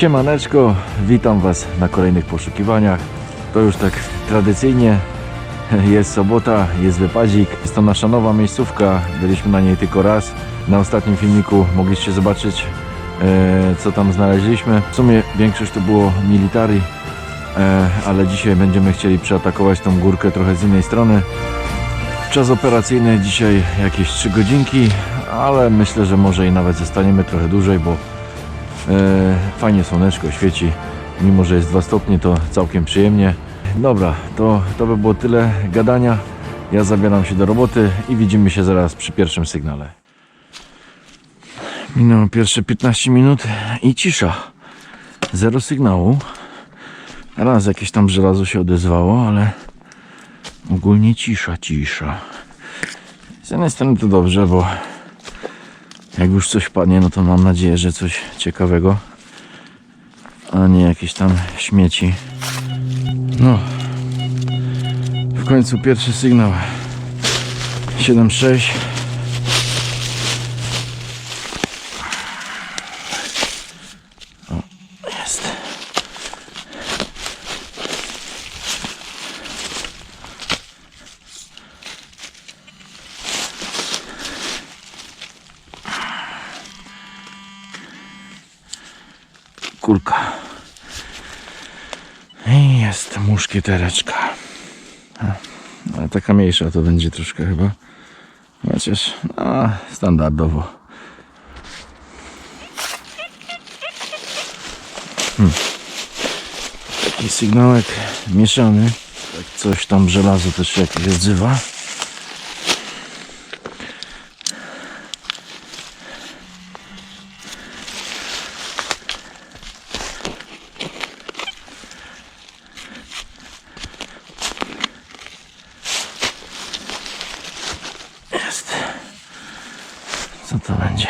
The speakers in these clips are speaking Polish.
Siemaneczko, witam Was na kolejnych poszukiwaniach. To już tak tradycyjnie jest sobota, jest wypadzik. Jest to nasza nowa miejscówka, byliśmy na niej tylko raz. Na ostatnim filmiku mogliście zobaczyć e, co tam znaleźliśmy. W sumie większość to było militari, e, ale dzisiaj będziemy chcieli przeatakować tą górkę trochę z innej strony. Czas operacyjny dzisiaj jakieś 3 godzinki, ale myślę, że może i nawet zostaniemy trochę dłużej, bo fajnie słoneczko świeci, mimo że jest 2 stopnie, to całkiem przyjemnie. Dobra, to, to by było tyle gadania. Ja zabieram się do roboty i widzimy się zaraz przy pierwszym sygnale. Minęło pierwsze 15 minut i cisza. Zero sygnału. Raz jakieś tam żelazo się odezwało, ale ogólnie cisza, cisza. Z jednej strony to dobrze, bo jak już coś padnie, no to mam nadzieję, że coś ciekawego, a nie jakieś tam śmieci. No, w końcu pierwszy sygnał. 7.6 kulka. I jest muszkietereczka. Ale taka mniejsza to będzie troszkę chyba. Chociaż no, standardowo. Hmm. Taki sygnałek mieszany. Coś tam żelazo też się jakieś odzywa. Jest. Co to będzie?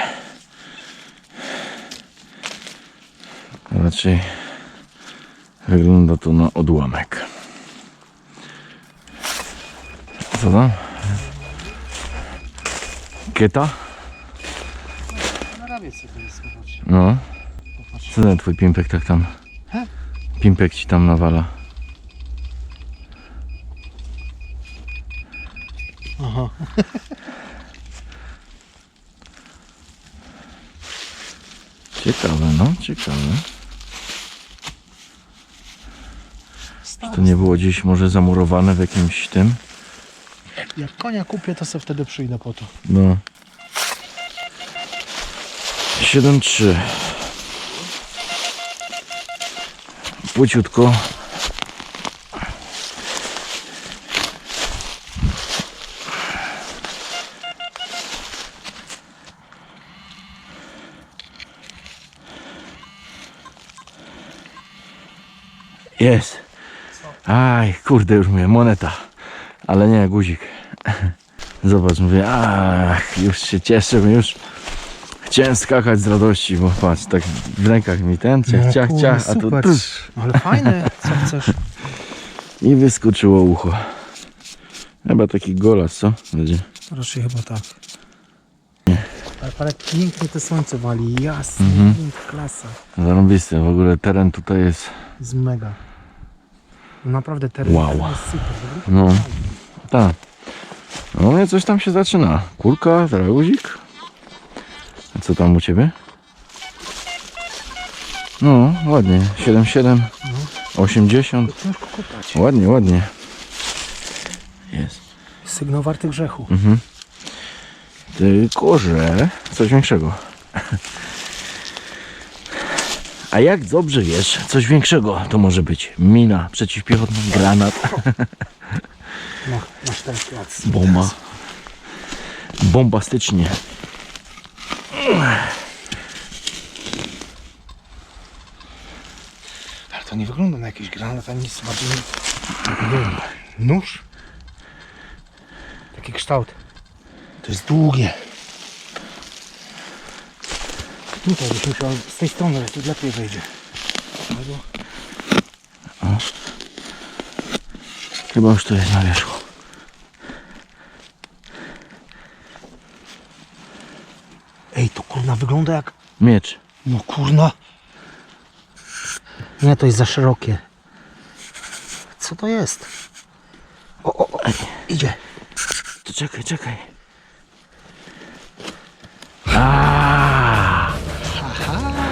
Raczej wygląda to na odłamek. Co tam? Kieta? Na co to jest. No. Popatrz. Co ten twój pimpek tak tam? He? Pimpek ci tam nawala. Aha. Ciekawe, no, ciekawe. Stary, To nie było gdzieś może zamurowane w jakimś tym? Jak konia kupię, to sobie wtedy przyjdę po to. No. 7-3. Płyciutko. Jest. Aj, kurde, już mówię, moneta. Ale nie, guzik. Zobacz, mówię, ach, już się cieszę, już chciałem skakać z radości, bo patrz, tak w rękach mi ten, ciach, ciach, ciach, a tu Ale fajne, co chcesz. i wyskoczyło ucho. Chyba taki golas, co? Będzie. Raczej chyba tak. Ale, ale pięknie to słońce wali, jasne, Mhm. klasa. Zarąbiste, w ogóle teren tutaj jest, Jest mega. Naprawdę teren Wow. teren jest super. No, tak. No nie, coś tam się zaczyna. Kulka, teraz guzik. A co tam u Ciebie? No, ładnie, 7,7, 80, Ciężko kopać. ładnie, ładnie. Jest. Sygnał warty grzechu. Mhm. Tylko, że coś większego. A jak dobrze wiesz, coś większego to może być mina przeciwpiechotna, granat, No, masz ten plac. bomba. Bombastycznie. Ale to nie wygląda na jakiś granat, ani nic bardziej. Nie wiem. Nóż? Taki kształt. To jest długie. Tutaj byś musiał z tej strony, ale tu lepiej wejdzie. Albo Chyba już to jest na wierzchu. Ej, to kurna wygląda jak... Miecz. No kurna. Nie, to jest za szerokie. Co to jest? O, o, o. idzie. To czekaj, czekaj.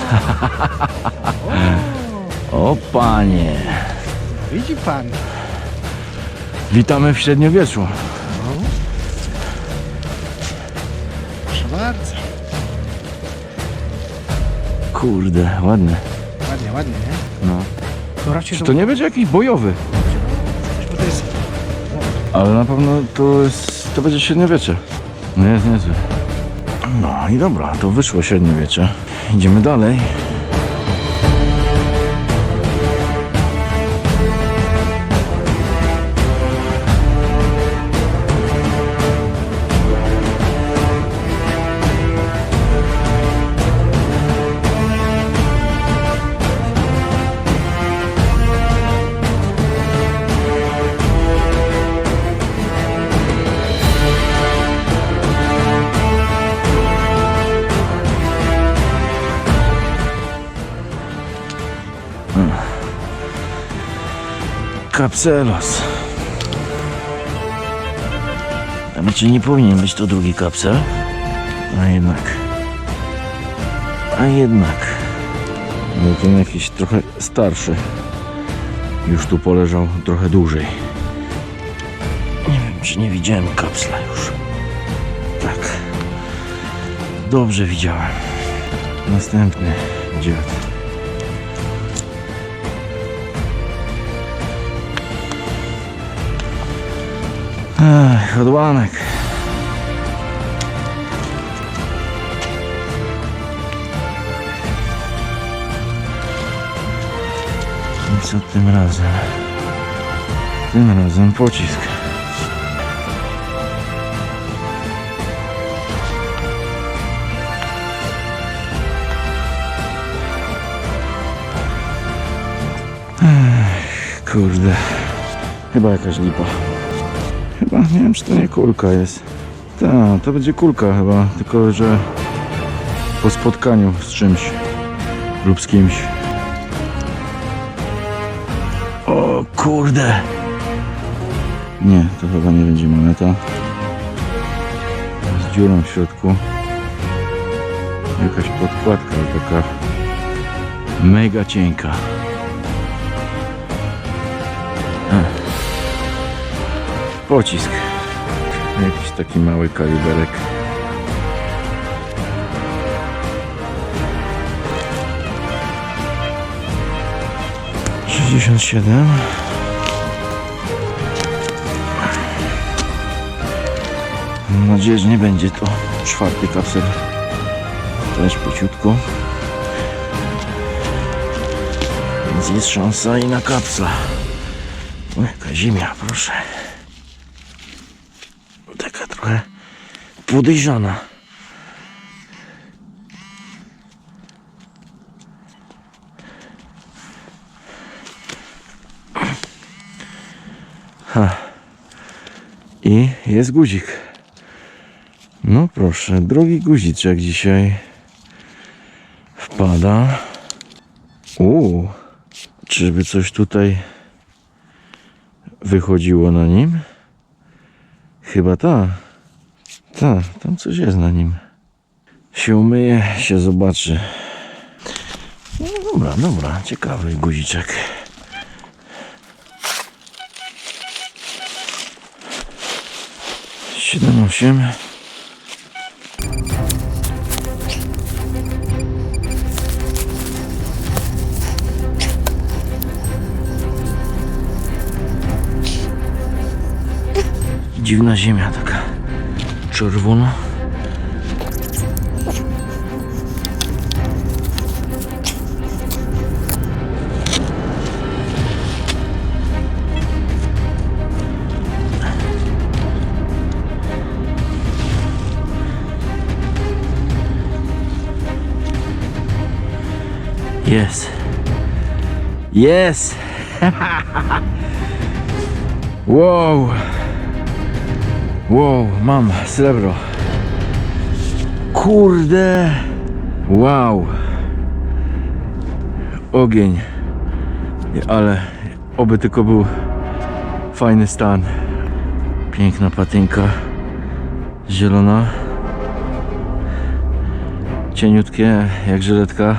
O panie. Widzi pan. Witamy w średniowieczu. Proszę bardzo. Kurde, ładny. Ładnie, ładnie, nie? No. To raczej Czy to nie będzie jakiś bojowy? bo to jest... Ale na pewno to jest, to będzie średniowiecze. No jest. No i dobra, to wyszło średniowiecze. Idziemy dalej. Kapselos. Znaczy nie powinien być to drugi kapsel. A jednak. A jednak. No ten jakiś trochę starszy. Już tu poleżał trochę dłużej. Nie wiem, czy nie widziałem kapsla już. Tak. Dobrze widziałem. Następny dziad. Ech, odłamek. Co tym razem? Tym razem pocisk. Ech, kurde. Chyba jakaś lipa. Chyba, nie wiem czy to nie kulka jest. Tak, to będzie kulka chyba, tylko że po spotkaniu z czymś lub z kimś. O kurde! Nie, to chyba nie będzie moneta. Z dziurą w środku. Jakaś podkładka, taka mega cienka. Pocisk. Jakiś taki mały kaliberek. Sześćdziesiąt siedem. Mam nadzieję, że nie będzie to czwarty kapsel. Też pociutko. Więc jest szansa i na kapsla. Jaka ziemia, proszę. Taka trochę podejrzana. Ha. I jest guzik. No proszę, drugi guziczek dzisiaj wpada. Uuu, czyżby coś tutaj wychodziło na nim? Chyba ta. Ta, tam coś jest na nim. Się umyje, się zobaczy. No dobra, dobra, ciekawy guziczek. Siedem, osiem. Dziwna ziemia taka czerwona. Jest. Jest. wow. Wow, mam srebro. Kurde. Wow. Ogień. Ale oby tylko był fajny stan. Piękna patynka. Zielona. Cieniutkie jak żyletka.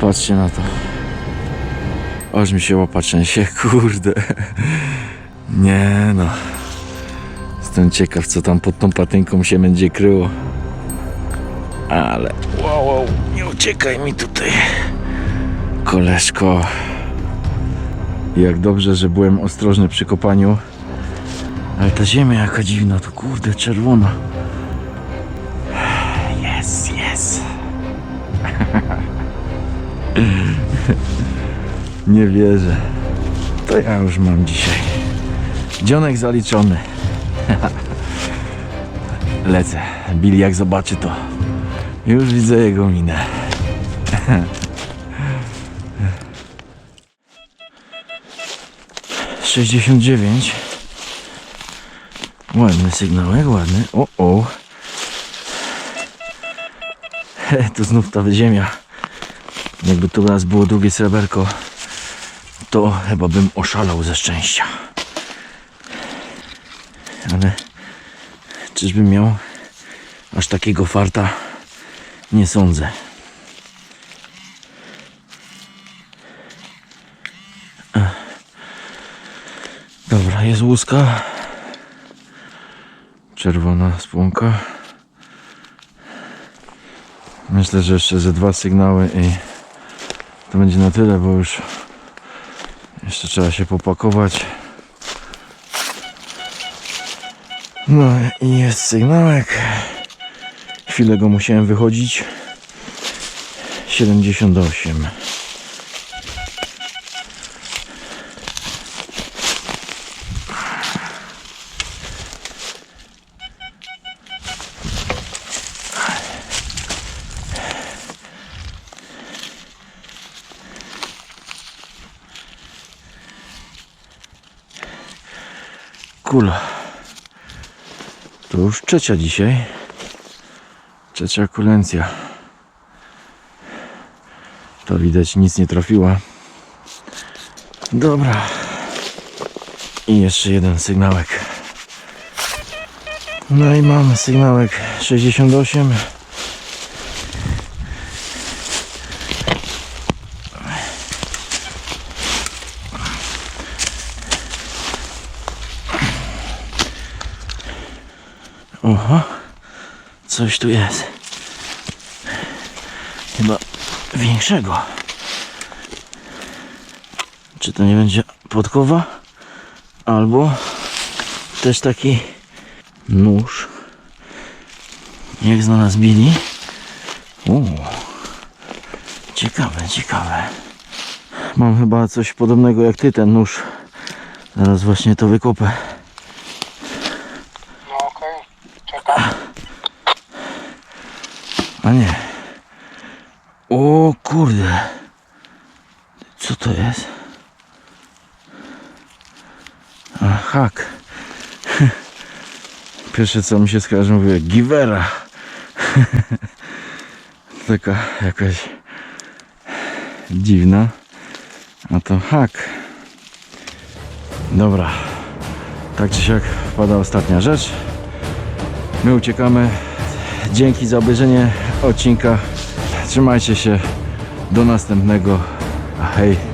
Patrzcie na to. Aż mi się łapa trzęsie, kurde. Nie no. Jestem ciekaw, co tam pod tą patynką się będzie kryło. Ale wow, wow, nie uciekaj mi tutaj. Koleżko. Jak dobrze, że byłem ostrożny przy kopaniu. Ale ta ziemia jaka dziwna, to kurde czerwona. Jest, jest. Nie wierzę. To ja już mam dzisiaj. Dzionek zaliczony. Lecę. Billy jak zobaczy to. Już widzę jego minę. Sześćdziesiąt dziewięć. Ładny sygnałek, ładny. O, o. Tu znów ta ziemia. Jakby tu raz było drugie sreberko, to chyba bym oszalał ze szczęścia. Ale czyżbym miał aż takiego farta? Nie sądzę. Dobra, jest łuska. Czerwona spłonka. Myślę, że jeszcze ze dwa sygnały i to będzie na tyle, bo już jeszcze trzeba się popakować. No i jest sygnałek. Chwilę go musiałem wychodzić. 78. Kula. To już trzecia dzisiaj. Trzecia kulencja. To widać nic nie trafiła. Dobra. I jeszcze jeden sygnałek. No i mamy sygnałek 68. coś tu jest. Chyba większego. Czy to nie będzie podkowa? Albo też taki nóż. Jak znalazł Billy. Uuu. Ciekawe, ciekawe. Mam chyba coś podobnego jak ty, ten nóż. Zaraz właśnie to wykopę. A nie. O kurde. Co to jest? A, hak. Pierwsze co mi się skojarzy, mówię Givera. Taka jakaś dziwna. A to hak. Dobra. Tak czy siak wpada ostatnia rzecz. My uciekamy. Dzięki za obejrzenie odcinka. Trzymajcie się. Do następnego. Hej.